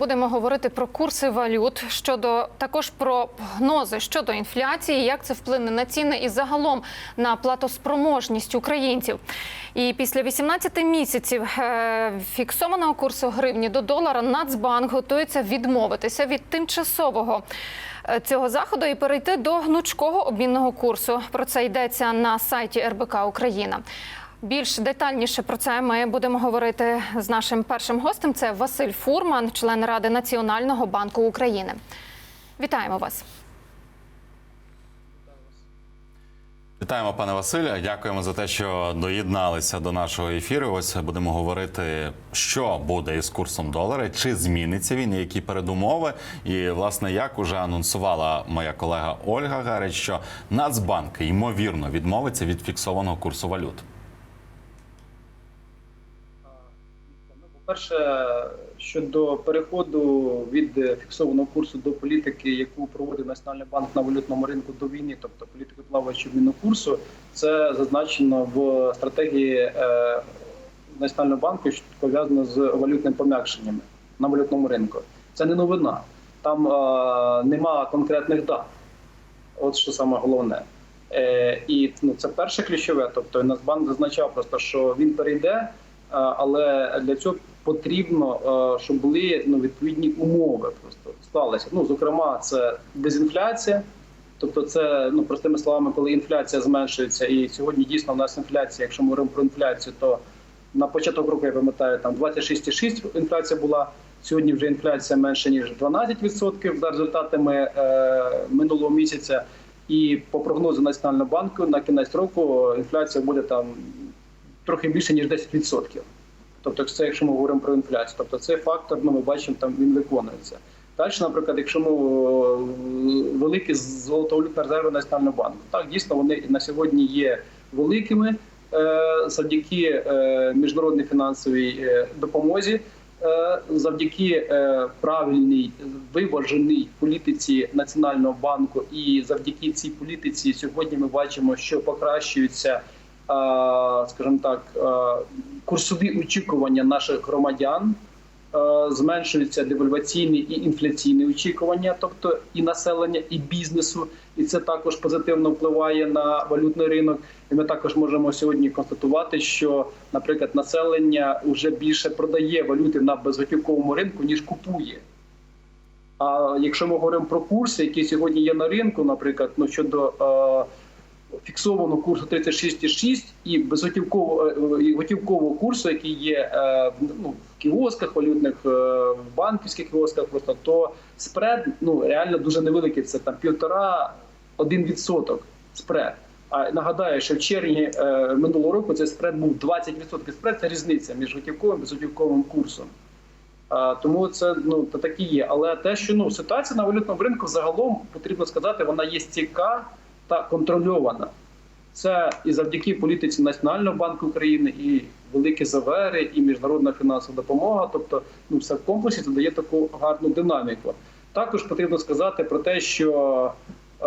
Будемо говорити про курси валют щодо також про прогнози щодо інфляції, як це вплине на ціни і загалом на платоспроможність українців. І після 18 місяців е, фіксованого курсу гривні до долара Нацбанк готується відмовитися від тимчасового е, цього заходу і перейти до гнучкого обмінного курсу. Про це йдеться на сайті РБК Україна. Більш детальніше про це ми будемо говорити з нашим першим гостем. Це Василь Фурман, член Ради Національного банку України. Вітаємо вас. Вітаємо, пане Василю. Дякуємо за те, що доєдналися до нашого ефіру. Ось будемо говорити, що буде із курсом долара, чи зміниться він, які передумови. І власне, як уже анонсувала моя колега Ольга Гарич, що Нацбанк ймовірно відмовиться від фіксованого курсу валют. По-перше, щодо переходу від фіксованого курсу до політики, яку проводив Національний банк на валютному ринку до війни, тобто політики плаваючого курсу, це зазначено в стратегії е, Національного банку, що пов'язано з валютним пом'якшеннями на валютному ринку. Це не новина. Там е, нема конкретних дат. От що саме головне. Е, і ну, це перше ключове. Тобто Нацбанк зазначав просто, що він перейде, е, але для цього потрібно, е, щоб були ну, відповідні умови. Просто сталися. Ну, зокрема, це дезінфляція. Тобто, це ну простими словами, коли інфляція зменшується, і сьогодні дійсно в нас інфляція. Якщо ми говоримо про інфляцію, то на початок року я пам'ятаю, там 26,6 інфляція була. Сьогодні вже інфляція менше ніж 12% за результатами е, минулого місяця. І по прогнозу Національного банку на кінець року інфляція буде там трохи більше ніж 10%. Тобто, це якщо ми говоримо про інфляцію, тобто цей фактор, ну ми бачимо, там він виконується. Далі, наприклад, якщо ми о, великі золотовалютні резерви Національного банку, так дійсно вони на сьогодні є великими е, завдяки е, міжнародній фінансовій е, допомозі. Е, Завдяки е, правильній виваженій політиці Національного банку, і завдяки цій політиці сьогодні ми бачимо, що покращуються, е, скажімо так, е, курсові очікування наших громадян, е, зменшуються девальваційні і інфляційні очікування, тобто і населення, і бізнесу, і це також позитивно впливає на валютний ринок. І ми також можемо сьогодні констатувати, що, наприклад, населення вже більше продає валюти на безготівковому ринку ніж купує. А якщо ми говоримо про курси, які сьогодні є на ринку, наприклад, ну щодо е, фіксованого курсу 36,6 і безготівкового е, і готівкового курсу, який є е, ну, в кіосках валютних, е, в банківських кіосках, просто то спред ну реально дуже невеликий. Це там півтора-один відсоток спред. А нагадаю, що в червні е, минулого року цей спред був 20%. Спред це різниця між готівковим і безготівковим курсом. А, тому це ну та такі є. Але те, що ну ситуація на валютному ринку загалом потрібно сказати, вона є стійка та контрольована. Це і завдяки політиці Національного банку України, і великі завери, і міжнародна фінансова допомога. Тобто, ну все в комплексі це дає таку гарну динаміку. Також потрібно сказати про те, що е,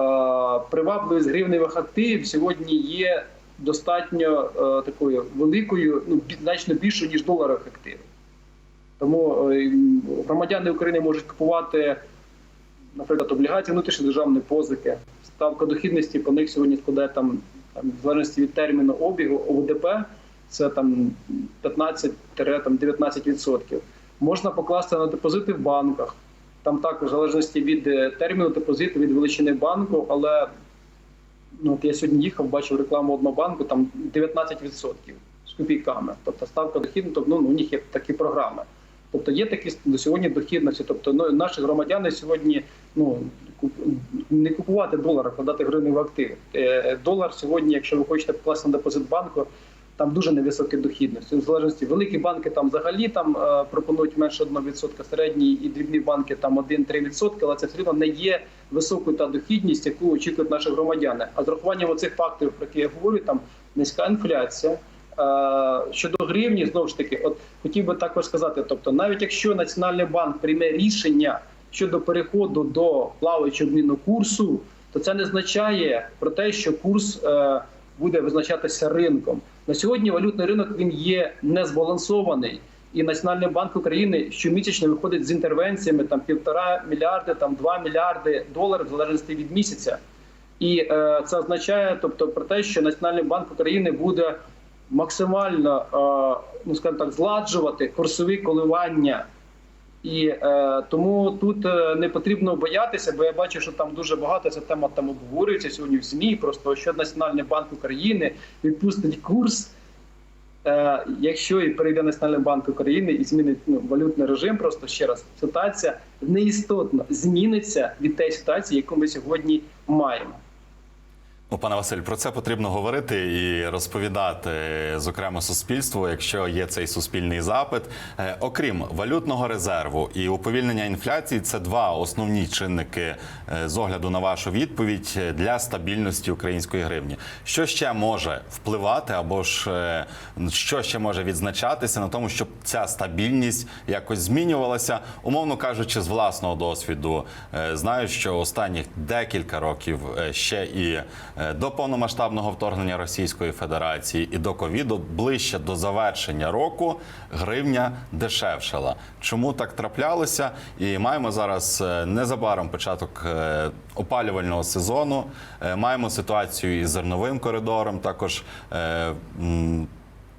привабливість гривневих активів сьогодні є достатньо е, такою великою, ну значно більшою ніж доларових активів. Тому е, громадяни України можуть купувати, наприклад, облігації внутрішньої державної позики. Ставка дохідності по них сьогодні складає там, там в залежності від терміну обігу ОВДП, це там 15-19%. Можна покласти на депозити в банках. Там також в залежності від е, терміну депозиту, від величини банку, але ну, от я сьогодні їхав, бачив рекламу одного банку, там 19% з копійками. Тобто ставка дохідності, тобто, ну, у них є такі програми. Тобто є такі до сьогодні дохідності. Тобто ну, наші громадяни сьогодні ну не купувати долар, а вкладати гривні в активи. Е, Долар сьогодні, якщо ви хочете покласти на депозит банку, там дуже невисокі дохідності. В залежності великі банки там взагалі там е, пропонують менше 1%, середні і дрібні банки там 1-3%, але це все одно не є високою та дохідність, яку очікують наші громадяни. А з урахуванням оцих факторів, про які я говорю, там низька інфляція. Е, Щодо гривні, знову ж таки, от хотів би також сказати: тобто, навіть якщо Національний банк прийме рішення щодо переходу до плаваючого обмінного курсу, то це не означає про те, що курс е, буде визначатися ринком. На сьогодні валютний ринок він є незбалансований. І Національний банк України щомісячно виходить з інтервенціями там півтора мільярди, там два мільярди доларів в залежності від місяця. І е, це означає, тобто, про те, що Національний банк України буде максимально е, ну так зладжувати курсові коливання. І е, тому тут е, не потрібно боятися, бо я бачу, що там дуже багато ця тема там обговорюється сьогодні в ЗМІ. Просто що Національний банк України відпустить курс, е, якщо і перейде Національний банк України і змінить ну, валютний режим, просто ще раз ситуація неістотно зміниться від тієї ситуації, яку ми сьогодні маємо. Ну, пане Василь, про це потрібно говорити і розповідати, зокрема, суспільству, якщо є цей суспільний запит. Е, окрім валютного резерву і уповільнення інфляції, це два основні чинники е, з огляду на вашу відповідь е, для стабільності української гривні. Що ще може впливати, або ж що ще може відзначатися на тому, щоб ця стабільність якось змінювалася, умовно кажучи, з власного досвіду, знаю, що останніх декілька років ще і до повномасштабного вторгнення Російської Федерації і до ковіду ближче до завершення року гривня дешевшала. Чому так траплялося? І маємо зараз е, незабаром початок е, опалювального сезону. Е, Маємо ситуацію із зерновим коридором. Також е,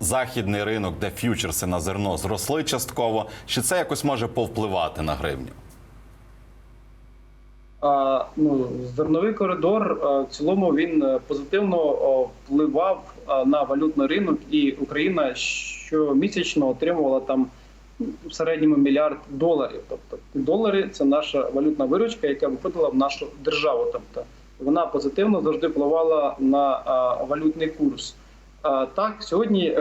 західний ринок, де ф'ючерси на зерно зросли частково. Чи це якось може повпливати на гривню? Ну, зерновий коридор в цілому він е, позитивно впливав на валютний ринок, і Україна щомісячно отримувала там ну, в середньому мільярд доларів. Тобто долари це наша валютна виручка, яка виходила в нашу державу. Тобто вона позитивно завжди впливала на валютний курс. Так, сьогодні е,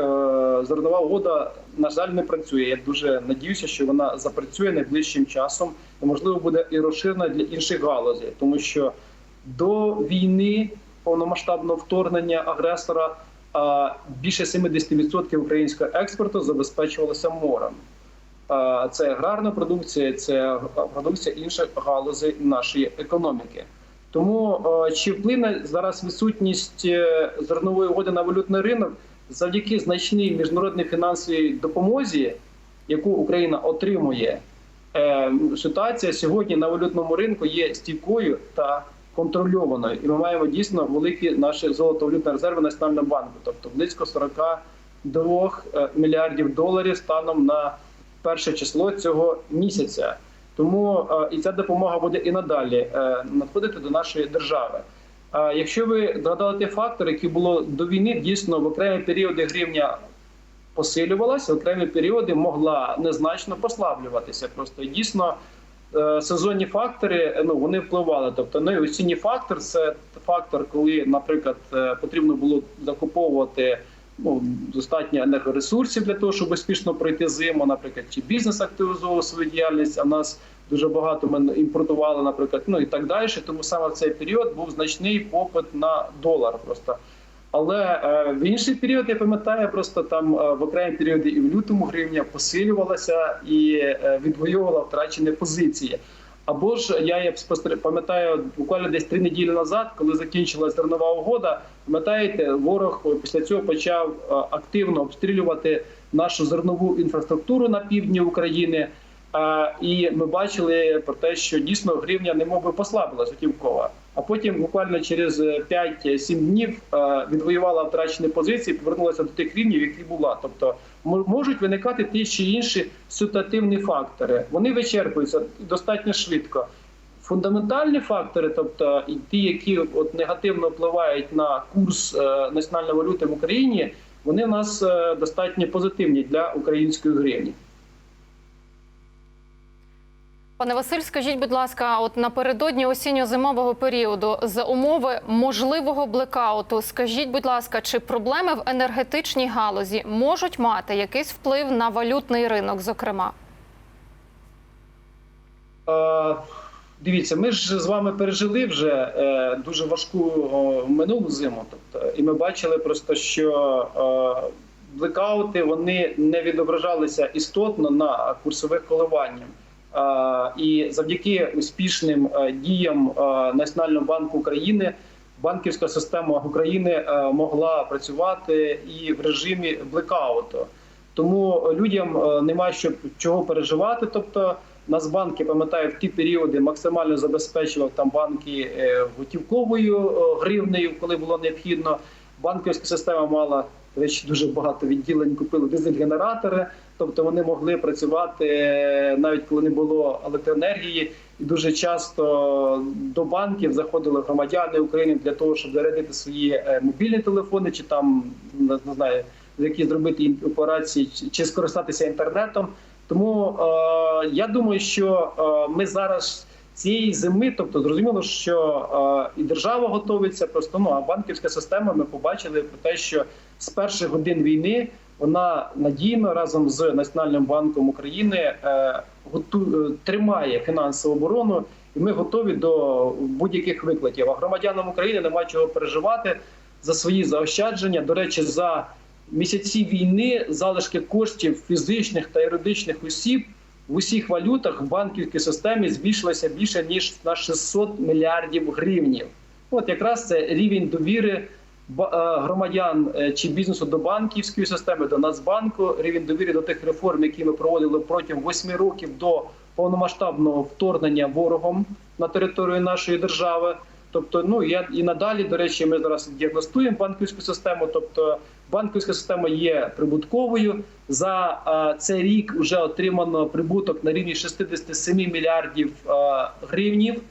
зернова угода, на жаль, не працює. Я дуже надіюся, що вона запрацює найближчим часом і, можливо, буде і розширена для інших галузей, тому що до війни повномасштабного вторгнення агресора більше 70% українського експорту забезпечувалося морем. Це аграрна продукція, це продукція інших галузей нашої економіки. Тому е, чи вплине зараз відсутність е, зернової угоди на валютний ринок завдяки значній міжнародній фінансовій допомозі, яку Україна отримує, е, ситуація сьогодні на валютному ринку є стійкою та контрольованою, і ми маємо дійсно великі наші золотовалютні резерви Національного банку, тобто близько 42 е, мільярдів доларів станом на перше число цього місяця. Тому е, і ця допомога буде і надалі е, надходити до нашої держави. А якщо ви згадали ті фактори, які було до війни, дійсно в окремі періоди гривня посилювалася, в окремі періоди могла незначно послаблюватися. Просто дійсно е, сезонні фактори ну вони впливали. Тобто ну, і осінній фактор це фактор, коли, наприклад, е, потрібно було закуповувати. Ну, достатньо енергоресурсів для того, щоб успішно пройти зиму, наприклад, чи бізнес активізував свою діяльність, а нас дуже багато ми імпортували, наприклад, ну і так далі. Тому саме в цей період був значний попит на долар. Просто але е, в інший період я пам'ятаю, просто там е, в окремі періоди і в лютому гривня посилювалася і е, відвоювала втрачені позиції. Або ж я є пам'ятаю буквально десь три неділі назад, коли закінчилася зернова угода. Пам'ятаєте, ворог після цього почав е, активно обстрілювати нашу зернову інфраструктуру на півдні України. Е, І ми бачили про те, що дійсно гривня немов би послабилася готівкова. А потім буквально через е, 5-7 днів е, відвоювала втрачені позиції, повернулася до тих рівнів, які була. Тобто можуть виникати ті чи інші ситуативні фактори. Вони вичерпуються достатньо швидко. Фундаментальні фактори, тобто ті, які от негативно впливають на курс е, національної валюти в Україні, вони в нас е, достатньо позитивні для української гривні. Пане Василь, скажіть, будь ласка, от напередодні осінньо-зимового періоду за умови можливого блекауту, скажіть, будь ласка, чи проблеми в енергетичній галузі можуть мати якийсь вплив на валютний ринок, зокрема? Е, Дивіться, ми ж з вами пережили вже е, дуже важку о, минулу зиму. Тобто, і ми бачили просто, що е, блекаути вони не відображалися істотно на курсових коливаннях. Е, і завдяки успішним е, діям е, Національного банку України банківська система України могла працювати і в режимі блекауту. Тому людям немає що чого переживати. Тобто Нацбанк, я пам'ятаю, в ті періоди максимально забезпечував там банки готівковою гривнею, коли було необхідно. Банківська система мала речі, дуже багато відділень купили дизель-генератори, тобто вони могли працювати е, навіть коли не було електроенергії. І дуже часто до банків заходили громадяни України для того, щоб зарядити свої е, мобільні телефони, чи там не знаю, які зробити операції, чи скористатися інтернетом. Тому е, я думаю, що е, ми зараз цієї зими, тобто зрозуміло, що е, і держава готується, просто ну а банківська система. Ми побачили про те, що з перших годин війни вона надійно разом з Національним банком України е, е, тримає фінансову оборону, і ми готові до будь-яких викликів. А громадянам України немає чого переживати за свої заощадження. До речі, за місяці війни залишки коштів фізичних та юридичних осіб в усіх валютах в банківській системі збільшилося більше ніж на 600 мільярдів гривнів. От якраз це рівень довіри громадян е, чи бізнесу до банківської системи, до Нацбанку, рівень довіри до тих реформ, які ми проводили протягом восьми років до повномасштабного вторгнення ворогом на територію нашої держави. Тобто, ну я і надалі, до речі, ми зараз діагностуємо банківську систему. Тобто, банківська система є прибутковою. За е, цей рік вже отримано прибуток на рівні 67 мільярдів е, гривнів.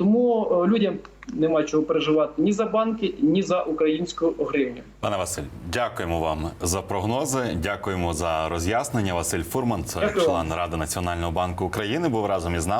Тому е, людям нема чого переживати ні за банки, ні за українську гривню. Пане Василь, дякуємо вам за прогнози. Дякуємо за роз'яснення. Василь Фурман, це член Ради Національного банку України, був разом із нами.